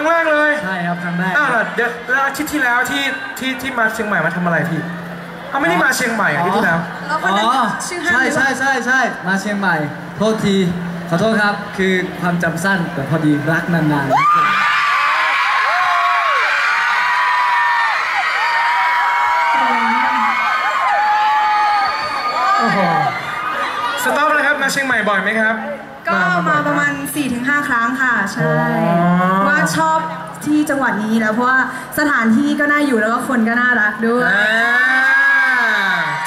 รั้งแรกเลยใช่ครับครั้งแรกอ้าวเหรอเดี๋ยวแล้วอาทิตย์ที่แล้วที่ที่ที่มาเชียงใหม่มาทำอะไรพี่เขาไม่ได้มาเชียงใหม่อาทิตย์ที่แล้ว แล้วคอ๋นนั้นอชื่อห้างใช่หรือเปใช่ล่าใช่ใช่มาเชียงใหม่ โทษทีขอโทษครับ คือความจำสั้นแต่พอดีรักนานๆโอ้โหสต๊อปเลยครับมาเชียงใหม่บ่อยไหมครับ ก็มาประมาณ 4-5 ครั้งค่ะ ใช่อ๋อว่า ชอบที่จังหวัดนี้แล้วเพราะว่าสถานที่ก็น่าอยู่แล้วก็คนก็น่ารักด้วย อ่า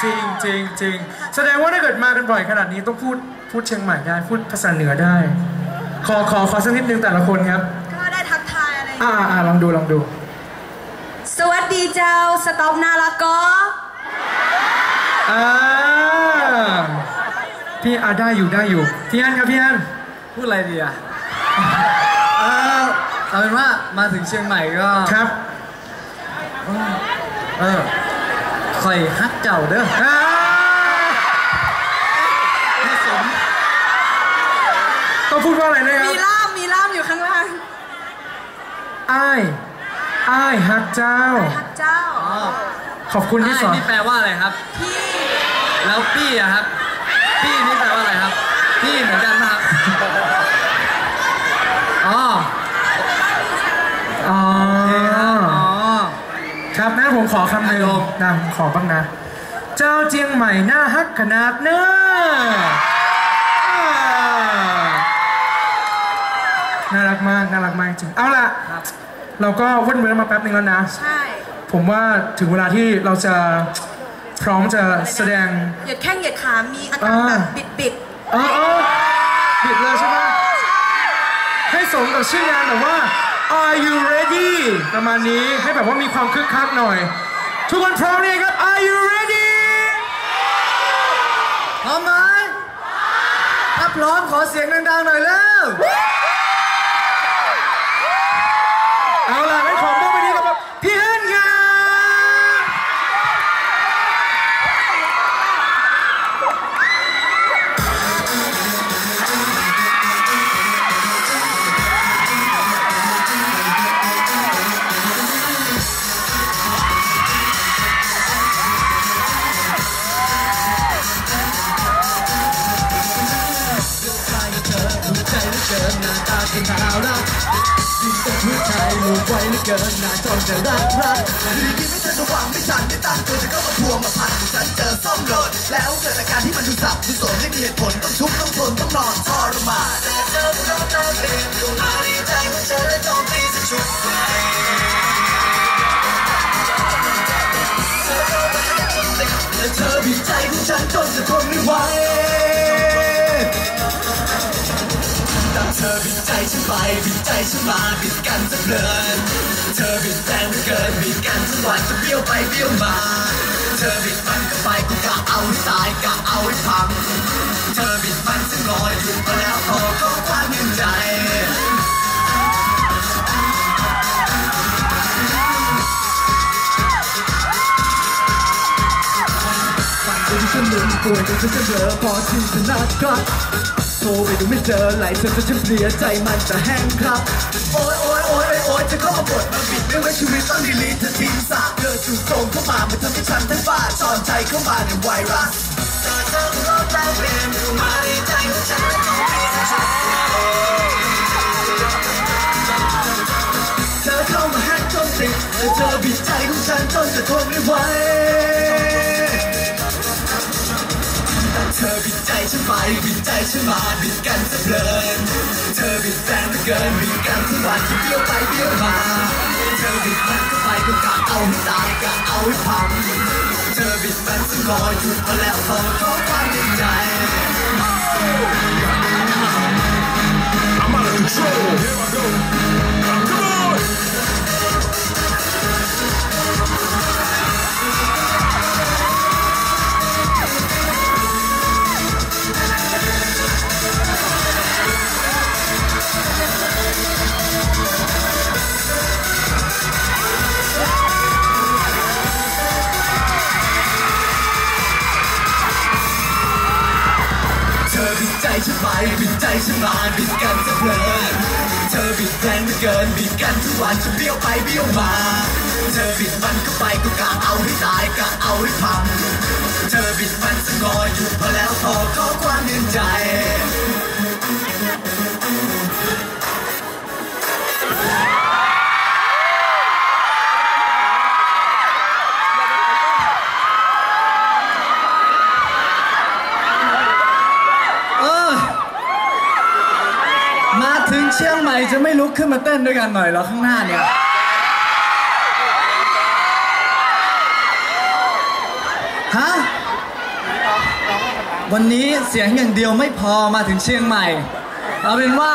จริงจริงจริงแสดงว่าถ้าเกิดมากันบ่อยขนาดนี้ต้องพูดพูดเชียงใหม่ได้ พูดภาษาเหนือได้ ขอขอขอสักนิดนึงแต่ละคนครับ ก็ได้ทักทายอะไร อ่าอ่าลองดูลองดู สวัสดีเจ้าสต็อปน่ารักก็อ่าพี่อาได้อยู่ได้อยู่ พี่อันครับพี่อันพูดอะไรดีอะ เออเอาเป็นว่ามาถึงเชียงใหม่ก็ครับเออคอยฮักเจ้าเด้ออ่าให้สมต้องพูดว่าอะไรนะครับ มีล่าม มีล่ามอยู่ข้างล่างอ้ายอ้ายฮักเจ้าทักเจ้าอ๋อขอบคุณที่อ้ายสอนนี่แปลว่าอะไรครับ พี่ แล้วปี้อะครับปี้นี่แปลว่าอะไรครับปี้เหมือนกันนะครับ อ๋อ อ๋อ อ๋อ ครับงั้นผมขอคำหนึ่ง โยมนะผมขอบ้างนะ เจ้าเจียงใหม่หน้าฮักขนาดเนอะอ่าน่ารักมากน่ารักมากจริงเอาล่ะครับเราก็วนเว้นมาแป๊บนึงแล้วนะ ใช่ ผมว่าถึงเวลาที่เราจะพร้อมจะแสดงเหยียดแข้งเหยียดขา มีอาการแบบบิดบิดเออเออบิดเลยใช่ไหมให้สมกับชื่องานแบบว่า Are you ready ประมาณนี้ให้แบบว่ามีความคึกคักหน่อย ทุกคนพร้อมเนี่ยงครับ Are you ready พร้อมไหมถ้าพร้อมขอเสียงดังๆหน่อยแล้ว ดินนาจนจะรักรักอยู่ดไม่เจอสว่างไม่ฉันไม่ตั้งตัวจะเข้ามาพวงมาพันฉันเจอซ่อมรถแล้วเกิดอาการที่มันดูสับดูสนไม่มีเหตุผลต้องชุบต้องทนต้องนอนทรมานแต่เธอต้องบตาเองอยู่มาดีใจของฉันและจงตี ไปบิดใจฉันมาบิดกันจะเพลินเธอบิดแรงเหลือเกินบิดกันจนหวานจะเบี้ยวไปเบี้ยวมา เธอบิดมันก็ไปกูกะเอาให้ตายกะเอาให้พัง เธอบิดมันฉันลอยอยู่มาแล้วขอก็ความยืนใจฝันจนฉันลืมป่วยจนฉันจะเบลอพอที่จะนัดครับ โทรไปดูไม่เจอไหลเธอจนฉันเพลียใจมันจะแห้งครับ โอ้ยโอ้ยโอ้ยโอ้ยจะเข้ามาบดมาบิดไม่ไว้ชีวิตต้องดีลีทเธอทิ้งซากเธอจู่โจมเข้ามามันทำให้ฉันทั้งบ้าจอนใจเข้ามาในไวรัสเธอเธอโลกแปลเปลี่ยนอยู่มาในใจของฉันและของพี่ฉันเธอเข้ามาแฮกจนติดเธอบิดใจของฉันจนจะทนไม่ไหว ฉันไปบิดใจฉันมาบิดกันจะเพลิน เธอบิดแรงเหลือเกินบิดกันทุกวันจะเบี้ยวไปเบี้ยวมา เธอบิดมันก็ไปก็กะเอาให้ตายกะเอาให้พัง เธอบิดมันฉันรออยู่มาแล้วพอขอความในใจ I'm out of control. Here I go. กันจะเบี้ยวไปเบี้ยวมา เธอบิดมันก็ไปก็กะเอาให้ตายกะเอาให้พัง เธอบิดมันสงออยู่พอแล้วพอขอความยืนใจ ขึ้นมาเต้นด้วยกันหน่อยเหรอข้างหน้าเนี่ย ฮะ วันนี้เสียงอย่างเดียวไม่พอมาถึงเชียงใหม่ เอาเป็นว่า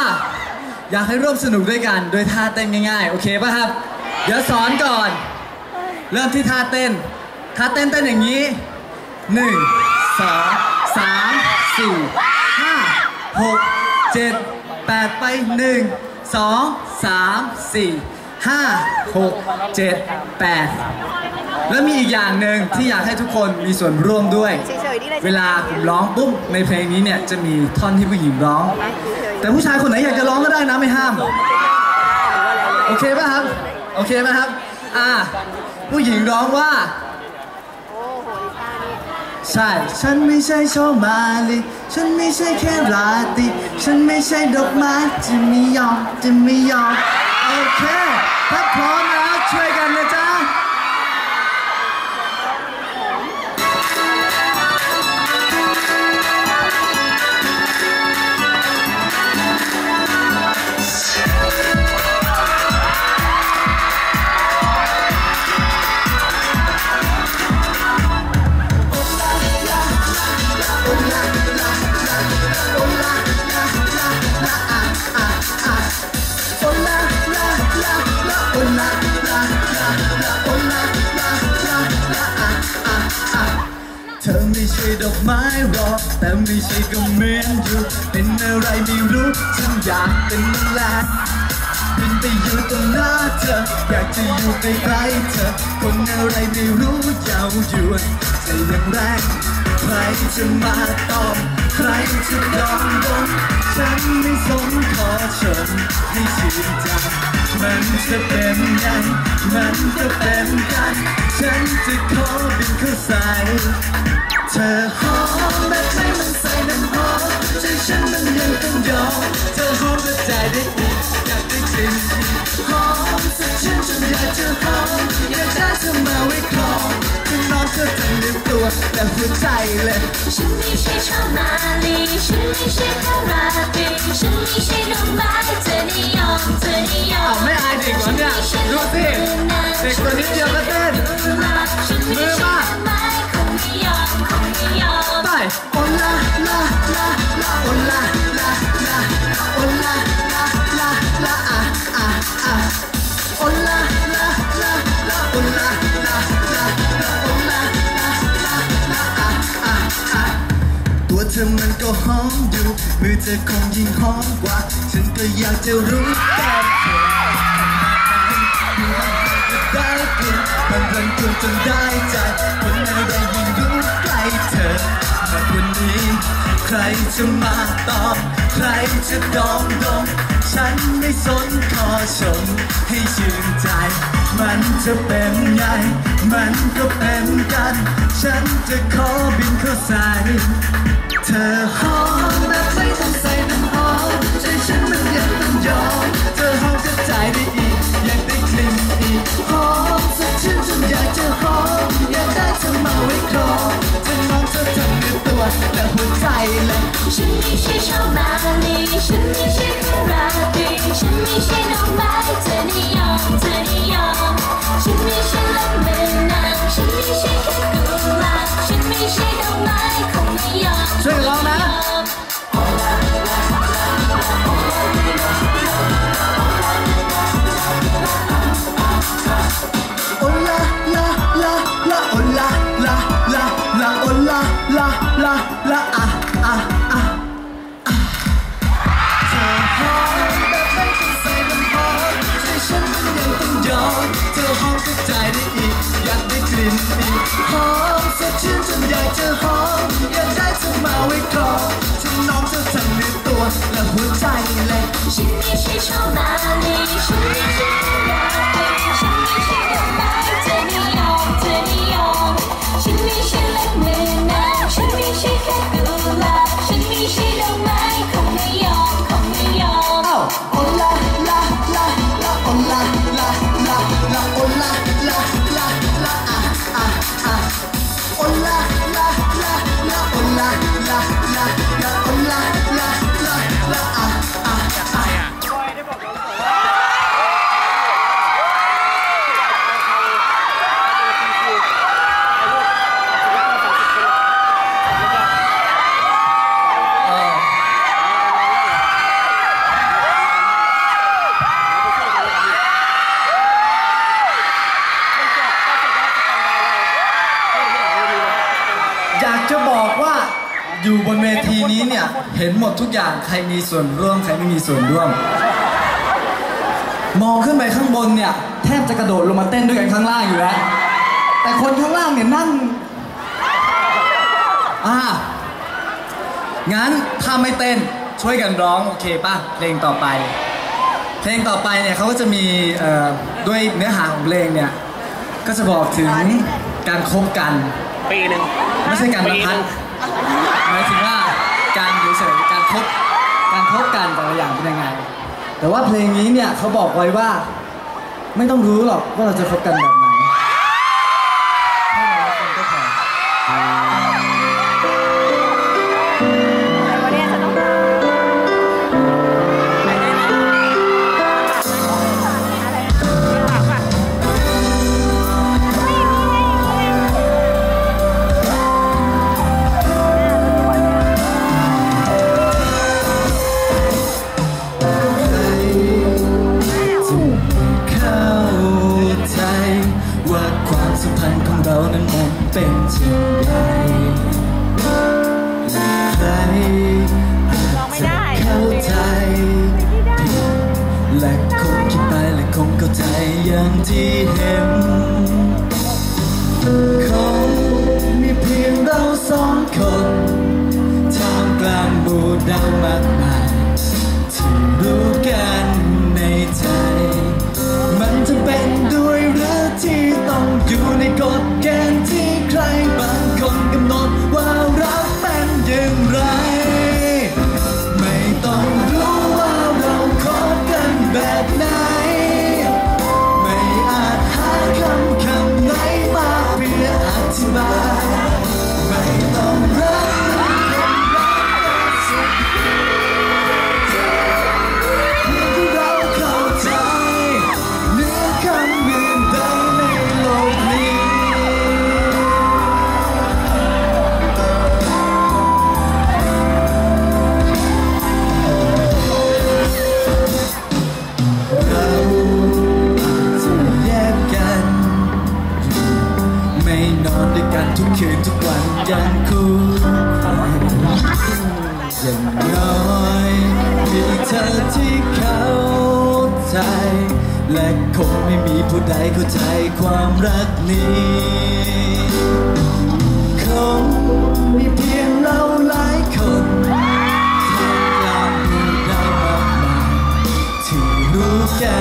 อยากให้ร่วมสนุกด้วยกันโดยท่าเต้นง่ายๆ โอเคป่ะครับ เดี๋ยวสอนก่อน เริ่มที่ท่าเต้น ท่าเต้นเต้นอย่างนี้หนึ่งสองสามสี่ห้าหกเจ็ดแปดไปหนึ่ง สองสามสี่ห้าหกเจ็ดแปดแล้วมีอีกอย่างหนึ่งที่อยากให้ทุกคนมีส่วนร่วมด้วย เวลาผมร้องปุ๊บในเพลงนี้เนี่ยจะมีท่อนที่ผู้หญิงร้อง แต่ผู้ชายคนไหนอยากจะร้องก็ได้นะไม่ห้าม โอเคป่ะครับ โอเคป่ะครับ อ่า ผู้หญิงร้องว่า ใช่ ฉันไม่ใช่โชมาลีฉันไม่ใช่แค่ราตรีฉันไม่ใช่ดอกไม้จะไม่ยอมจะไม่ยอม โอเค ช่ดอกไม้หรอกแต่ไม่ใช่ก็เหมือนอยู่ เป็นอะไรไม่รู้ฉันอยากเป็นแมลงบินไปอยู่ตรงหน้าเธอ อยากจะอยู่ใกล้ๆเธอ คนอะไรไม่รู้ยาวยวนใจย่างแรงใครจะมาตอมใครจะยอมลงฉันไม่สนขอชมให้ชื่นใจมันจะเป็นไงมันจะเป็นกัน ฉันจะขอบินเข้าใส่ เธอหอมแบบไม่มันใส่น้ำหอมใจฉันมันยังต้องยอมเธอหอมแบบใจได้อีกอยากได้กลิ่นอีกหอมสดชื่นจนอยากจะหอมอยากได้เธอมาไว้ครองคือนอนเธอทั้งในตัวและหัวใจเลยฉันไม่ใช่ชาวนาลีฉันไม่ใช่แค่ราตรีฉันไม่ใช่ดอกไม้เธอนิยมเธอนิยมไม่อายเด็กเหรอเนี่ยดูสิ ธอคงยิ่งหอมกว่า ฉันก็อยากจะรู้แต่เธออยู่ห่างๆก็ได้กลิ่นมันรันจวนจนได้ใจคนอะไรยิ่งรู้ใกล้เธอแต่วันนี้ ใครจะมาตอบ ใครจะดอมดม ฉันไม่สนขอชม ให้ชื่นใจ มันจะเป็นไง มันก็เป็นกัน ฉันจะขอบินเข้าใส่เธอหอมแบบไม่ ใจฉันมันยังต้องยอมเธอหอมกระจายได้อีกอยากได้กลิ่นอีกหอมสดชื่นจนอยากจะหอมอยากได้เธอมาไว้ครองจะน้องเธอทั้งในตัวแต่หัวใจเลยฉันไม่ใช่ชาวนาลีฉันไม่ใช่ หอมสดชื่นจนอยากจะหอมอยากได้เธอมาไว้ครองฉันน้องจะสั่นในตัวและหัวใจเลยฉันไม่ใช่ชอบมาลีฉันไม่ใช่ ทุกอย่างใครมีส่วนร่วมใครไม่มีส่วนร่วม มองขึ้นไปข้างบนเนี่ยแทบจะกระโดดลงมาเต้นด้วยกันข้างล่างอยู่แล้ว แต่คนข้างล่างเนี่ยนั่งอ่างั้นถ้าไม่เต้นช่วยกันร้องโอเคป่ะเพลงต่อไป เพลงต่อไปเนี่ยเขาก็จะมีเอ่อด้วยเนื้อหาของเพลงเนี่ยก็จะบอกถึงการคบกัน ปีหนึ่งไม่ใช่การประพัดหมายถึงว่าการเฉย ๆการคบการพบกันแต่ละอย่างเป็นยังไง แต่ว่าเพลงนี้เนี่ยเขาบอกไว้ว่า ไม่ต้องรู้หรอกว่าเราจะคบกันแบบไหน ว่าความสัมพันธ์ของเรานั้นมันเป็นเช่นไรและใครอาจจะเข้าใจผิดและคงคิดไปและคงเข้าใจอย่างที่เห็นคงมีเพียงเราสองคนท่ามกลางหมู่ดาวมา รักนี้คงมีเพียงเราหลายคนท่ามกลางหมู่ดาวมากมายที่รู้แก่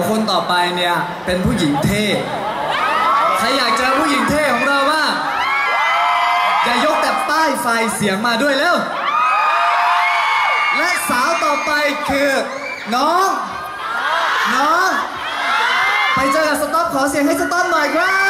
ยวคนต่อไปเนี่ย เป็นผู้หญิงเท่ ใครอยากเจอผู้หญิงเท่ของเราบ้างอย่ายกแต่ป้ายไฟเสียงมาด้วยแล้ว และสาวต่อไปคือ น้อง น้อง ไปเจอกับสต๊อปขอเสียงให้สต๊อปหน่อยครับ